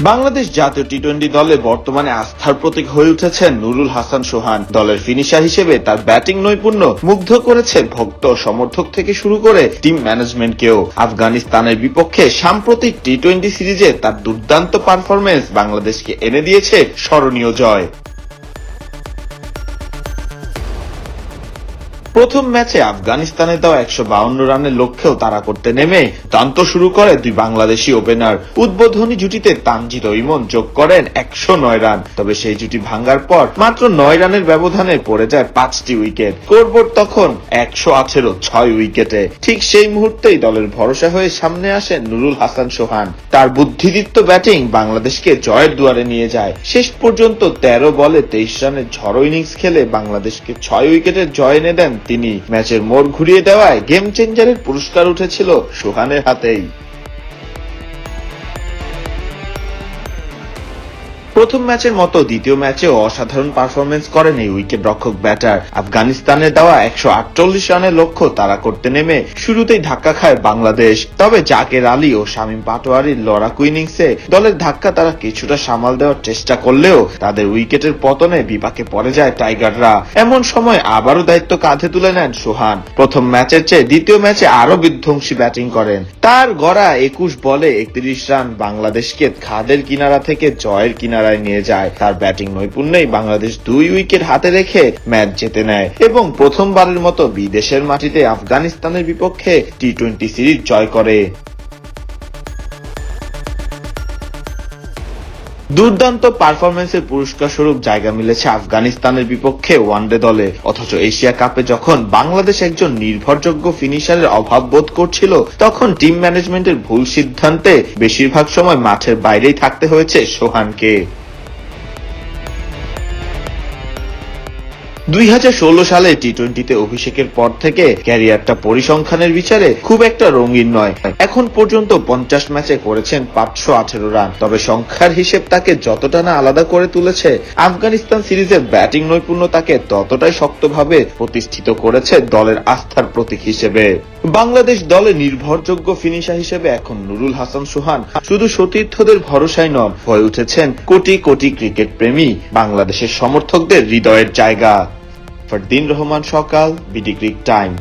বাংলাদেশ জাতীয় T twenty দলে বর্তমানে আস্থার প্রতীক হয়ে উঠেছেন নুরুল হাসান সোহান। দলের ফিনিশার হিসেবে তার ব্যাটিং নৈপুণ্য মুগ্ধ করেছে ভক্ত সমর্থক থেকে শুরু করে টিম ম্যানেজমেন্টকেও আফগানিস্তানের বিপক্ষে সাম্প্রতিক টি টোয়েন্টি সিরিজে তার দুর্দান্ত পারফরমেন্স বাংলাদেশকে এনে দিয়েছে স্মরণীয় জয়। প্রথম ম্যাচে আফগানিস্তানে দেওয়া একশো বাউন্ন রানের লক্ষ্যেও তারা করতে নেমে দান্ত শুরু করে দুই বাংলাদেশি ওপেনার। উদ্বোধনী জুটিতে তানজিদ ইমন যোগ করেন একশো নয় রান। তবে সেই জুটি ভাঙ্গার পর মাত্র নয় রানের ব্যবধানে পড়ে যায় পাঁচটি উইকেট। স্কোরবোর্ড তখন একশো আঠেরো, ছয় উইকেটে। ঠিক সেই মুহূর্তেই দলের ভরসা হয়ে সামনে আসেন নুরুল হাসান সোহান। তার বুদ্ধিদীপ্ত ব্যাটিং বাংলাদেশকে জয়ের দুয়ারে নিয়ে যায়। শেষ পর্যন্ত তেরো বলে তেইশ রানের ঝড়ো ইনিংস খেলে বাংলাদেশকে ছয় উইকেটের জয় এনে দেন তিনি ম্যাচের মোড় ঘুরিয়ে দেওয়ায় গেম চেঞ্জারের পুরস্কার উঠেছিল সোহানের হাতেই। প্রথম ম্যাচের মতো দ্বিতীয় ম্যাচেও অসাধারণ পারফরমেন্স করেন এই উইকেট রক্ষক ব্যাটার আফগানিস্তানের দেওয়া একশো আটচল্লিশ রানের লক্ষ্য তারা করতে নেমে শুরুতেই ধাক্কা খায় বাংলাদেশ। তবে জাকের আলী ও শামীম পাটোয়ারির লড়াকু ইনিংসে দলের ধাক্কা তারা কিছুটা সামাল দেওয়ার চেষ্টা করলেও তাদের উইকেটের পতনে বিপাকে পড়ে যায় টাইগাররা। এমন সময় আবারও দায়িত্ব কাঁধে তুলে নেন সোহান। প্রথম ম্যাচের চেয়ে দ্বিতীয় ম্যাচে আরও বিধ্বংসী ব্যাটিং করেন। তার গড়া একুশ বলে একত্রিশ রান বাংলাদেশকে খাদের কিনারা থেকে জয়ের কিনারায় নিয়ে যায়। তার ব্যাটিং নৈপুণ্যেই বাংলাদেশ দুই উইকেট হাতে রেখে ম্যাচ জিতে নেয় এবং প্রথমবারের মতো বিদেশের মাটিতে আফগানিস্তানের বিপক্ষে টি টোয়েন্টি সিরিজ জয় করে। দুর্দান্ত পারফরমেন্সের পুরস্কার স্বরূপ জায়গা মিলেছে আফগানিস্তানের বিপক্ষে ওয়ানডে দলে। অথচ এশিয়া কাপে যখন বাংলাদেশ একজন নির্ভরযোগ্য ফিনিশারের অভাব বোধ করছিল, তখন টিম ম্যানেজমেন্টের ভুল সিদ্ধান্তে বেশিরভাগ সময় মাঠের বাইরেই থাকতে হয়েছে সোহানকে। দুই হাজার ষোলো সালে টি টোয়েন্টিতে অভিষেকের পর থেকে ক্যারিয়ারটা পরিসংখ্যানের বিচারে খুব একটা রঙিন নয়। এখন পর্যন্ত পঞ্চাশ ম্যাচে করেছেন পাঁচশো আঠেরো রান। তবে সংখ্যার হিসেব তাকে যতটা না আলাদা করে তুলেছে, আফগানিস্তান সিরিজের ব্যাটিং নৈপুণ্য তাকে ততটাই শক্তভাবে প্রতিষ্ঠিত করেছে দলের আস্থার প্রতীক হিসেবে। বাংলাদেশ দলে নির্ভরযোগ্য ফিনিশার হিসেবে এখন নুরুল হাসান সোহান শুধু সতীর্থদের ভরসায় নন, হয়ে উঠেছেন কোটি কোটি ক্রিকেট প্রেমী বাংলাদেশের সমর্থকদের হৃদয়ের জায়গা। ফরদিন রহমান সকাল বিডি গ্রিক টাইম।